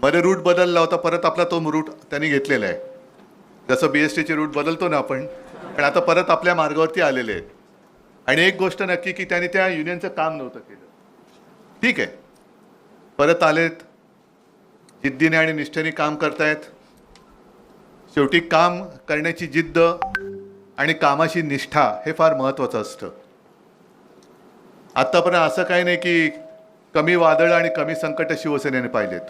बरे रूट बदलला होता परत आपला तो रूट त्यांनी घेतलेला आहे. जसं बी एस टीचे रूट बदलतो ना आपण पण आता परत आपल्या मार्गावरती आलेले आहेत. आणि एक गोष्ट नक्की की त्यांनी त्या युनियनचं काम नव्हतं केलं. ठीक आहे. परत आलेत. जिद्दीने आणि निष्ठेने काम करतायत. शेवटी काम करण्याची जिद्द आणि कामाची निष्ठा हे फार महत्त्वाचं असतं. आत्तापर्यंत असं काही नाही की कमी वादळ आणि कमी संकट शिवसेनेने पाहिलेत.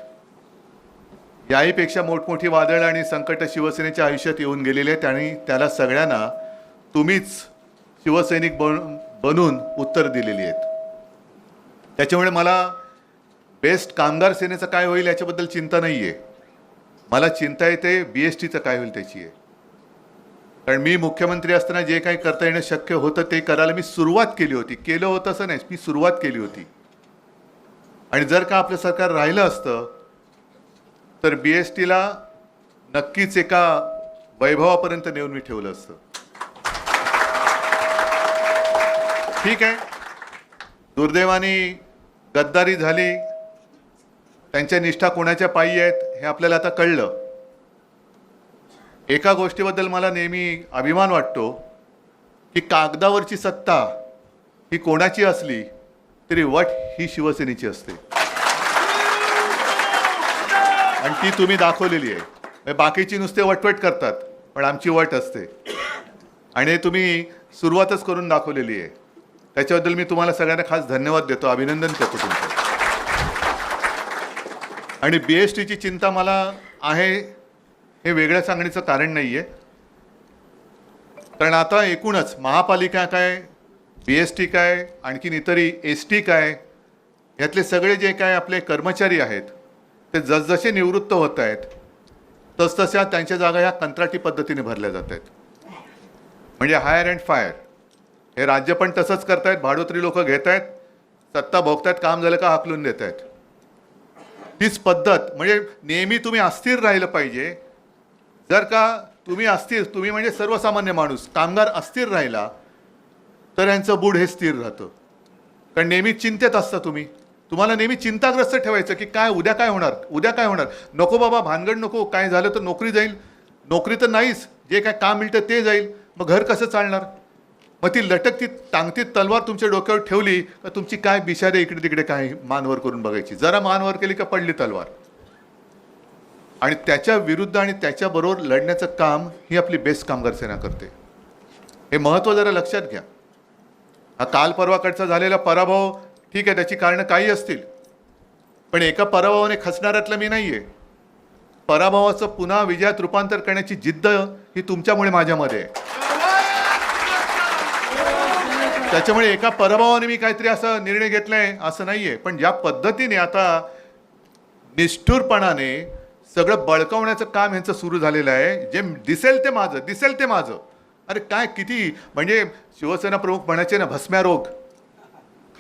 याहीपेक्षा मोठमोठी वादळ आणि संकट शिवसेनेच्या आयुष्यात येऊन गेलेले आहेत आणि त्याला सगळ्यांना तुम्हीच शिवसैनिक बन बनून उत्तर दिलेली आहेत. त्याच्यामुळे मला बेस्ट कामगार सेनेचं काय होईल याच्याबद्दल चिंता नाही आहे मला चिंता येते बी एस टीचं काय होईल त्याची आहे. कारण मी मुख्यमंत्री असताना जे काही करता येणं शक्य होतं ते करायला मी सुरुवात केली होती. केलं होतं असं नाही मी सुरुवात केली होती. आणि जर का आपलं सरकार राहिलं असतं तर बी एस टीला नक्कीच एका वैभवापर्यंत नेऊन मी ठेवलं असतं. ठीक आहे. दुर्दैवाने गद्दारी झाली. त्यांच्या निष्ठा कोणाच्या पायी आहेत हे आपल्याला आता कळलं. एका गोष्टीबद्दल मला नेहमी अभिमान वाटतो की कागदावरची सत्ता ही कोणाची असली तरी वट ही शिवसेनेची असते. आणि ती तुम्ही दाखवलेली आहे. बाकीची नुसते वटवट करतात पण आमची वट असते. आणि तुम्ही सुरुवातच करून दाखवलेली आहे. त्याच्याबद्दल मी तुम्हाला सगळ्यांना खास धन्यवाद देतो. अभिनंदन करतो तुमचं. आणि बी एस टीची चिंता मला आहे हे वेगळं सांगण्याचं कारण नाही आहे कारण आता एकूणच महापालिका काय बी एस टी काय आणखीन इतरही एस टी काय यातले सगळे जे काय आपले कर्मचारी आहेत ते जसजसे निवृत्त होत आहेत तसतशा त्यांच्या जागा ह्या कंत्राटी पद्धतीने भरल्या जात आहेत. म्हणजे हायर अँड फायर. हे राज्य पण तसंच करतायत भाडोत्री लोक घेत आहेत सत्ता भोगतायत काम झालं का हाकलून देत आहेत. तीच पद्धत म्हणजे नेहमी तुम्ही अस्थिर राहिलं पाहिजे. जर का तुम्ही अस्थिर तुम्ही म्हणजे सर्वसामान्य माणूस कामगार अस्थिर राहिला तर यांचं बूड हे स्थिर राहतं. कारण नेहमी चिंतेत असता तुम्ही. तुम्हाला नेहमी चिंताग्रस्त ठेवायचं की काय उद्या काय होणार? उद्या काय होणार? नको बाबा भानगड नको. काय झालं तर नोकरी जाईल. नोकरी तर नाहीच. जे काय काम मिळतं ते जाईल. मग घर कसं चालणार? मग ती लटकती टांगती तलवार तुमच्या डोक्यावर ठेवली तर तुमची काय बिशारे इकडे तिकडे काय मानवर करून बघायची? जरा मानवर केली का पडली तलवार? आणि त्याच्या विरुद्ध आणि त्याच्याबरोबर लढण्याचं काम ही आपली बेस्ट कामगार सेना करते. हे महत्त्व जरा लक्षात घ्या. हा काल परवाकडचा झालेला पराभव ठीक आहे त्याची कारणं काही असतील. पण एका पराभवाने खचणाऱ्यातलं मी नाही आहे पराभवाचं पुन्हा विजयात रूपांतर करण्याची जिद्द ही तुमच्यामुळे माझ्यामध्ये आहे. त्याच्यामुळे एका पराभवाने मी काहीतरी असा निर्णय घेतलाय असं नाहीये. पण ज्या पद्धतीने आता निष्ठुरपणाने सगळं बळकवण्याचं काम ह्यांचं सुरू झालेलं आहे जे दिसेल ते माझं दिसेल ते माझं. अरे काय किती? म्हणजे शिवसेना प्रमुख म्हणायचे ना भस्म्या रोग.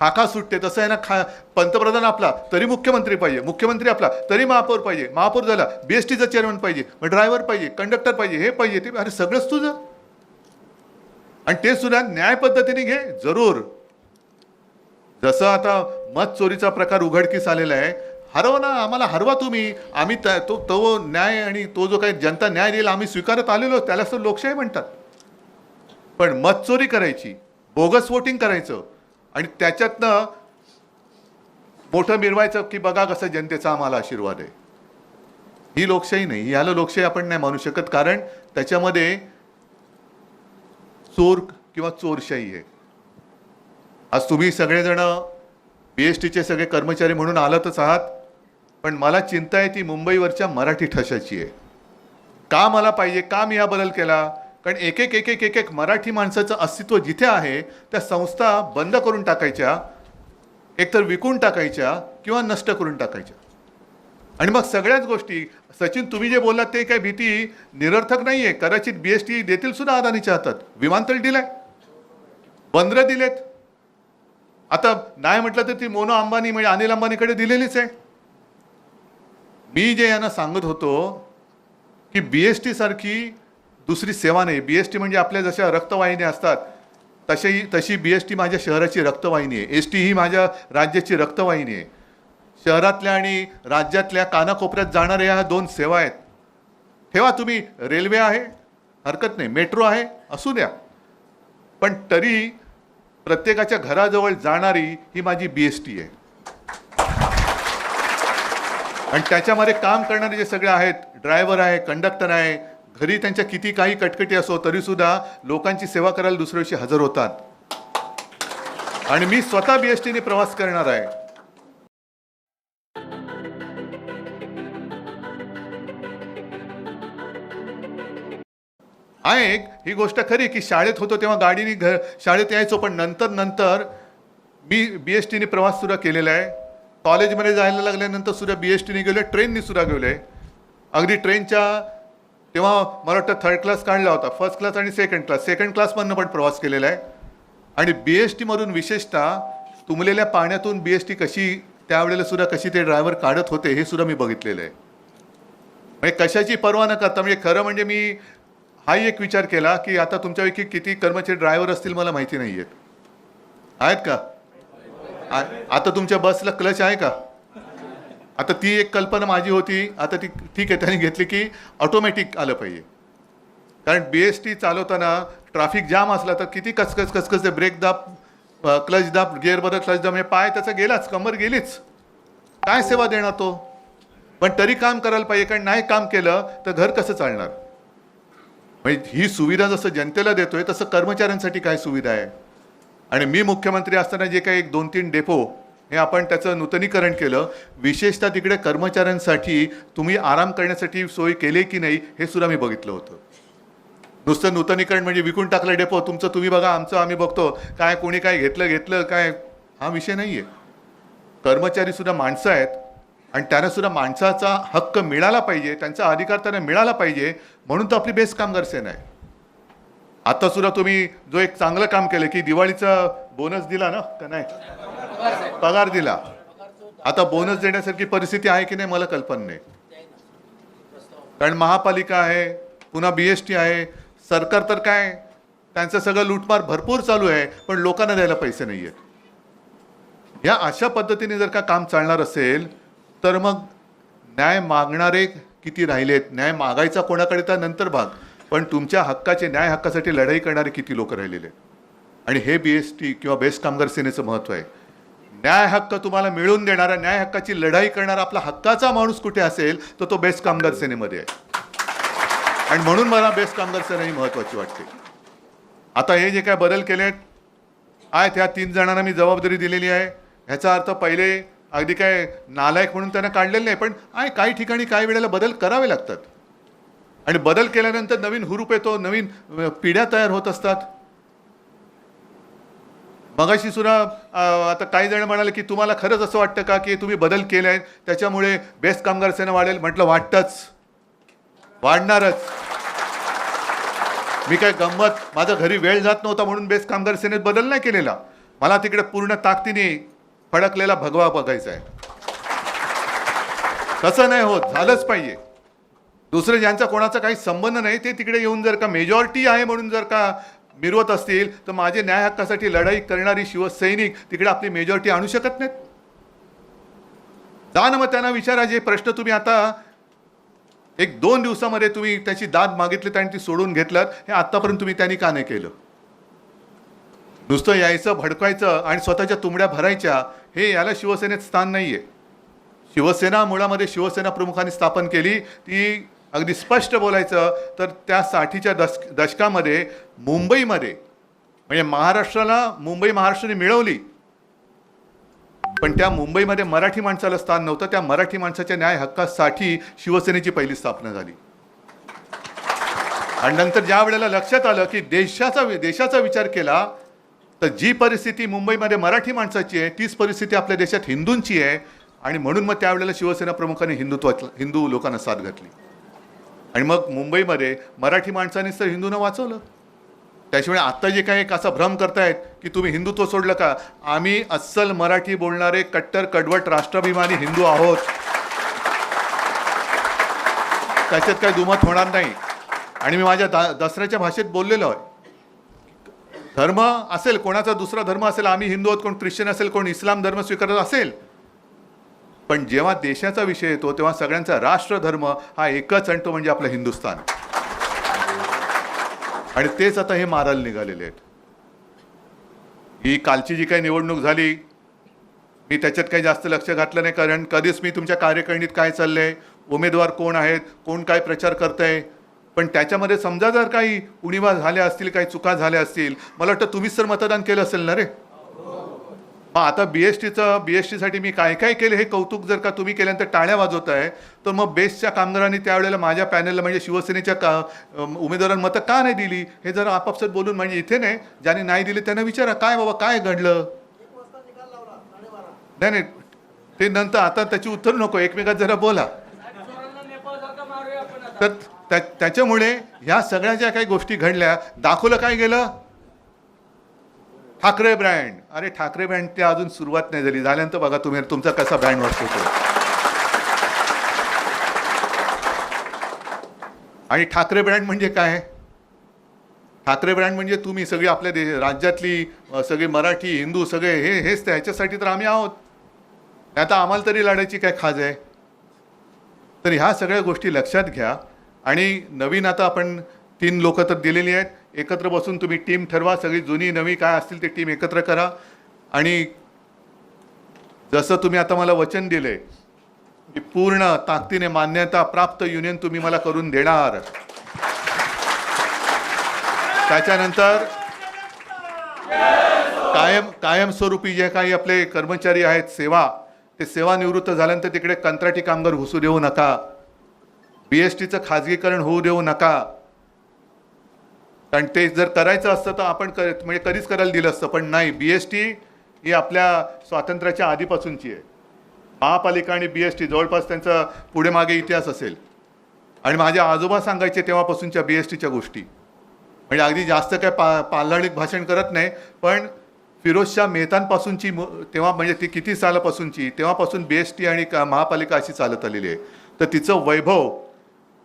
खाखा सुटते तसं आहे ना खा पंतप्रधान आपला तरी मुख्यमंत्री पाहिजे मुख्यमंत्री आपला तरी महापौर पाहिजे महापौर झाला बी एस टीचा चेअरमन पाहिजे मग ड्रायव्हर पाहिजे कंडक्टर पाहिजे हे पाहिजे ते अरे सगळंच तुझं. आणि ते सुद्धा न्याय पद्धतीने घे जरूर. जसं आता मत चोरीचा प्रकार उघडकीस आलेला आहे हरवा ना आम्हाला हरवा तुम्ही आम्ही त्या- तो तो न्याय आणि तो जो काही जनता न्याय देईल आम्ही स्वीकारत आलेलो त्याला तर लोकशाही म्हणतात. पण मतचोरी करायची बोगस वोटिंग करायचं आणि त्याच्यातनं मोठं मिरवायचं की बघा कसं जनतेचा आम्हाला आशीर्वाद आहे. ही लोकशाही नाही याला लोकशाही आपण नाही मानू शकत कारण त्याच्यामध्ये चोर किंवा चोरशाही आहे. आज तुम्ही सगळेजण पी एस टीचे सगळे कर्मचारी म्हणून आलातच आहात पण मला चिंता आहे ती मुंबईवरच्या मराठी ठशाची आहे. का मला पाहिजे का मी हा बदल केला? कारण एक एक एक एक एक एक मराठी माणसाचं अस्तित्व जिथे आहे त्या संस्था बंद करून टाकायच्या एकतर विकून टाकायच्या किंवा नष्ट करून टाकायच्या. आणि मग सगळ्याच गोष्टी सचिन तुम्ही जे बोललात ते काही भीती निरर्थक नाही आहे कदाचित बी एस टी देतील सुद्धा अदानीच्या हातात. विमानतळ दिलंय. बंदरं दिलेत. आता नाही म्हटलं तर ती मोनो अंबानी म्हणजे अनिल अंबानीकडे दिलेलीच आहे. मी जे यांना सांगत होतो की बी एस टी सारखी दुसरी सेवा नाही. बी एस टी म्हणजे आपल्या जशा रक्तवाहिन्या असतात तशी तशी बी एस टी माझ्या शहराची रक्तवाहिनी आहे. एस टी ही माझ्या राज्याची रक्तवाहिनी आहे. शहरातल्या आणि राज्यातल्या कानाकोपऱ्यात जाणाऱ्या ह्या दोन सेवा आहेत. ठेवा तुम्ही रेल्वे आहे हरकत नाही. मेट्रो आहे असू द्या. पण तरी प्रत्येकाच्या घराजवळ जाणारी ही माझी बी एस टी आहे. आणि त्याच्यामध्ये काम करणारे जे सगळे आहेत ड्रायव्हर आहे कंडक्टर आहे घरी त्यांच्या किती काही कटकटी असो तरी सुद्धा लोकांची सेवा करायला दुसऱ्या दिवशी हजर होतात. आणि मी स्वतः बी एस टीने प्रवास करणार आहे. आहे एक ही गोष्ट खरी की शाळेत होतो तेव्हा गाडीने घर शाळेत यायचो पण नंतर नंतर मी बी एस टीने प्रवास सुद्धा केलेला आहे. कॉलेजमध्ये जायला लागल्यानंतर सुद्धा बी एस टीने गेलो आहे ट्रेननी सुद्धा गेलो आहे अगदी ट्रेनच्या तेव्हा मला वाटतं थर्ड क्लास काढला होता. फर्स्ट क्लास आणि सेकंड क्लास सेकंड क्लासमधनं पण प्रवास केलेला आहे. आणि बी एस टीमधून विशेषतः तुंबलेल्या पाण्यातून बी एस टी कशी त्यावेळेला सुद्धा कशी ते ड्रायव्हर काढत होते हे सुद्धा मी बघितलेलं आहे. म्हणजे कशाची पर्वा न करता म्हणजे खरं म्हणजे मी हाही एक विचार केला की आता तुमच्यापैकी किती कर्मचारी ड्रायव्हर असतील मला माहिती नाही आहेत आहेत का? आ- आता तुमच्या बसला क्लच आहे का? आता ती एक कल्पना माझी होती. आता ती ठीक आहे त्यांनी घेतली की ऑटोमॅटिक आलं पाहिजे. कारण बी एस टी चालवताना ट्रॅफिक जाम असला तर किती कचकच कचकच ते ब्रेक दाब क्लच दाब गिअर बदल क्लच दाब म्हणजे पाय त्याचा गेलाच कंबर गेलीच. काय सेवा देणार तो? पण तरी काम करायला पाहिजे कारण नाही काम केलं तर घर कसं चालणार? म्हणजे ही सुविधा जसं जनतेला देतोय तसं कर्मचाऱ्यांसाठी काय सुविधा आहे? आणि मी मुख्यमंत्री असताना जे काही एक दोन तीन डेपो हे आपण त्याचं नूतनीकरण केलं. विशेषतः तिकडे कर्मचाऱ्यांसाठी तुम्ही आराम करण्यासाठी सोय केली की नाही हे सुद्धा मी बघितलं होतं. नुसतं नूतनीकरण म्हणजे विकून टाकलं डेपो तुमचं तुम्ही बघा आमचं आम्ही बघतो. काय कोणी काय घेतलं घेतलं काय? हा विषय नाही आहे कर्मचारी सुद्धा माणसं आहेत आणि त्यांना सुद्धा माणसाचा हक्क मिळाला पाहिजे त्यांचा अधिकार त्यांना मिळाला पाहिजे म्हणून तर आपली बेस्ट कामगार सेना आहे. आता सुद्धा तुम्ही जो एक चांगलं काम केलं की दिवाळीचा बोनस दिला ना का नाही? पगार दिला. आता बोनस देण्यासारखी परिस्थिती आहे की नाही मला कल्पना नाही. कारण महापालिका आहे पुन्हा बी एस टी आहे सरकार तर काय त्यांचं सगळं लूटमार भरपूर चालू आहे पण लोकांना द्यायला पैसे नाही आहेत या अशा पद्धतीने जर का काम चालणार असेल तर मग न्याय मागणारे किती राहिलेत? न्याय मागायचा कोणाकडे तर नंतर भाग. पण तुमच्या हक्काचे न्याय हक्कासाठी लढाई करणारे किती लोक राहिलेले? आणि हे बी एस टी किंवा बेस्ट कामगार सेनेचं महत्त्व आहे. न्याय हक्क तुम्हाला मिळवून देणारा न्याय हक्काची लढाई करणारा आपला हक्काचा माणूस कुठे असेल तर तो बेस्ट कामगार सेनेमध्ये आहे. आणि म्हणून मला बेस्ट कामगार सेना ही महत्त्वाची वाटते. आता हे जे काय बदल केले आहेत ह्या तीन जणांना मी जबाबदारी दिलेली आहे. ह्याचा अर्थ पहिले अगदी काय नालायक म्हणून त्यांना काढलेलं नाही पण आहे काही ठिकाणी काही वेळेला बदल करावे लागतात. आणि बदल केल्यानंतर नवीन हुरूप येतो नवीन पिढ्या तयार होत असतात. मगाशी सुद्धा आता काही जण म्हणाले की तुम्हाला खरंच असं वाटतं का की तुम्ही बदल केले आहेत त्याच्यामुळे बेस्ट कामगार सेना वाढेल म्हटलं वाटतंच. वाढणारच. मी काय गंमत माझा घरी वेळ जात नव्हता म्हणून बेस्ट कामगार सेनेत बदल नाही केलेला. मला तिकडे पूर्ण ताकदीने फडकलेला भगवा बघायचा आहे. तसं नाही होत झालंच पाहिजे. दुसरं ज्यांचा कोणाचा काही संबंध नाही ते तिकडे येऊन जर का मेजॉरिटी आहे म्हणून जर का मिरवत असतील तर माझे न्याय हक्कासाठी लढाई करणारी शिवसैनिक तिकडे आपली मेजॉरिटी आणू शकत नाहीत. जा ना मग त्यांना विचारा जे प्रश्न तुम्ही आता एक दोन दिवसामध्ये तुम्ही त्याची दाद मागितली आणि ती सोडून घेतलात हे आत्तापर्यंत तुम्ही त्यांनी का नाही केलं? नुसतं यायचं भडकायचं आणि स्वतःच्या तुंबड्या भरायच्या हे याला शिवसेनेत स्थान नाही आहे शिवसेना मुळामध्ये शिवसेना प्रमुखांनी स्थापन केली ती अगदी स्पष्ट बोलायचं तर त्या साठीच्या दश दशकामध्ये मुंबईमध्ये म्हणजे महाराष्ट्राला मुंबई महाराष्ट्राने मिळवली. पण त्या मुंबईमध्ये मराठी माणसाला स्थान नव्हतं त्या मराठी माणसाच्या न्याय हक्कासाठी शिवसेनेची पहिली स्थापना झाली. आणि नंतर ज्या वेळेला लक्षात आलं की देशाचा देशाचा विचार केला तर जी परिस्थिती मुंबईमध्ये मराठी माणसाची आहे तीच परिस्थिती आपल्या देशात हिंदूंची आहे. आणि म्हणून मग त्यावेळेला शिवसेना प्रमुखाने हिंदुत्व हिंदू लोकांना साथ घातली. आणि मग मुंबईमध्ये मराठी माणसांनीच तर हिंदूंना वाचवलं. त्याशिवाय आत्ता जे काही एक असा भ्रम करतायत की तुम्ही हिंदुत्व सोडलं का? आम्ही अस्सल मराठी बोलणारे कट्टर कडवट राष्ट्राभिमानी हिंदू आहोत. त्याच्यात काही दुमत होणार नाही. आणि मी माझ्या दा दसऱ्याच्या भाषेत बोललेलो आहे. धर्म असेल कोणाचा दुसरा धर्म असेल आम्ही हिंदू आहोत कोण ख्रिश्चन असेल कोण इस्लाम धर्म स्वीकारत असेल पण जेव्हा देशाचा विषय येतो तेव्हा सगळ्यांचा राष्ट्रधर्म हा एकच आणि तो म्हणजे आपलं हिंदुस्थान. आणि तेच आता हे मारायला निघालेले आहेत. ही कालची जी काही निवडणूक झाली मी त्याच्यात काही जास्त लक्ष घातलं नाही कारण कधीच मी तुमच्या कार्यकारिणीत काय चाललंय उमेदवार कोण आहेत कोण काय प्रचार करतंय पण त्याच्यामध्ये समजा जर काही उणीवा झाल्या असतील काही चुका झाल्या असतील मला वाटतं तुम्हीच तर मतदान केलं असेल ना रे? मग आता बी एस टीचं बी एस टीसाठी मी काय काय केलं हे कौतुक जर का तुम्ही केल्यानंतर टाळ्या वाजवत आहे तर मग बेस्टच्या कामगारांनी त्यावेळेला माझ्या पॅनलला म्हणजे शिवसेनेच्या का उमेदवारांना मतं का नाही दिली? हे जरा आपापसात बोलून म्हणजे इथे नाही ज्याने नाही दिले त्यांना विचारा काय बाबा काय घडलं? नाही नाही ते नंतर आता त्याची उत्तर नको एकमेकात जरा बोला. तर त्या- त्याच्यामुळे ह्या सगळ्या ज्या काही गोष्टी घडल्या दाखवलं काय गेलं? ठाकरे ब्रँड. अरे ठाकरे ब्रँड ते अजून सुरुवात नाही झाली. झाल्यानंतर बघा तुम्ही तुमचा कसा ब्रँड वाटतो तो. आणि ठाकरे ब्रँड म्हणजे काय? ठाकरे ब्रँड म्हणजे तुम्ही सगळी आपल्या दे राज्यातली सगळी मराठी हिंदू सगळे हे हेच ते. ह्याच्यासाठी तर आम्ही आहोत. आता आम्हाला तरी लढायची काय खाज आहे? तर ह्या सगळ्या गोष्टी लक्षात घ्या. आणि नवीन आता आपण तीन लोक तर दिलेली आहेत. एकत्र बसून तुम्ही टीम ठरवा. सगळी जुनी नवी काय असतील ते टीम एकत्र करा. आणि जसं तुम्ही आता मला वचन दिले की पूर्ण ताकदीने मान्यता प्राप्त युनियन तुम्ही मला करून देणार. त्याच्यानंतर कायम कायमस्वरूपी जे काही आपले कर्मचारी आहेत सेवा ते सेवानिवृत्त झाल्यानंतर तिकडे कंत्राटी कामगार घुसू देऊ नका. बी एस टीचं खाजगीकरण होऊ देऊ नका. कारण ते जर करायचं असतं तर आपण कर म्हणजे कधीच करायला दिलं असतं पण नाही. बी एस टी ही आपल्या स्वातंत्र्याच्या आधीपासूनची आहे. महापालिका आणि बी एस टी जवळपास त्यांचा पुढे मागे इतिहास असेल. आणि माझे आजोबा सांगायचे तेव्हापासूनच्या बी एस टीच्या गोष्टी. म्हणजे अगदी जास्त काय पा पाल्हाणिक भाषण करत नाही पण फिरोजशाह मेहतांपासूनची मु- तेव्हा म्हणजे ती किती सालापासूनची तेव्हापासून बी एस टी आणि का- महापालिका अशी चालत आलेली आहे. तर तिचं वैभव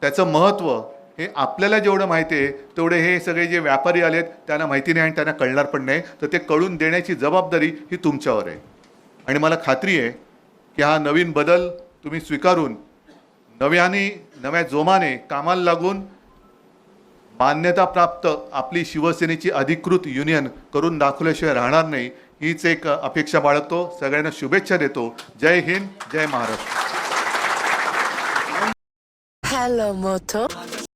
त्याचं महत्त्व हे आपल्याला जेवढं माहिती आहे तेवढे हे सगळे जे व्यापारी आलेत त्यांना माहिती नाही आणि त्यांना कळणार पण नाही. तर ते कळून देण्याची जबाबदारी ही तुमच्यावर आहे. आणि मला खात्री आहे की हा नवीन बदल तुम्ही स्वीकारून नव्याने नव्या जोमाने कामाला लागून मान्यता प्राप्त आपली शिवसेनेची अधिकृत युनियन करून दाखवल्याशिवाय राहणार नाही हीच एक अपेक्षा बाळगतो. सगळ्यांना शुभेच्छा देतो. जय हिंद जय महाराष्ट्र. Hello Moto.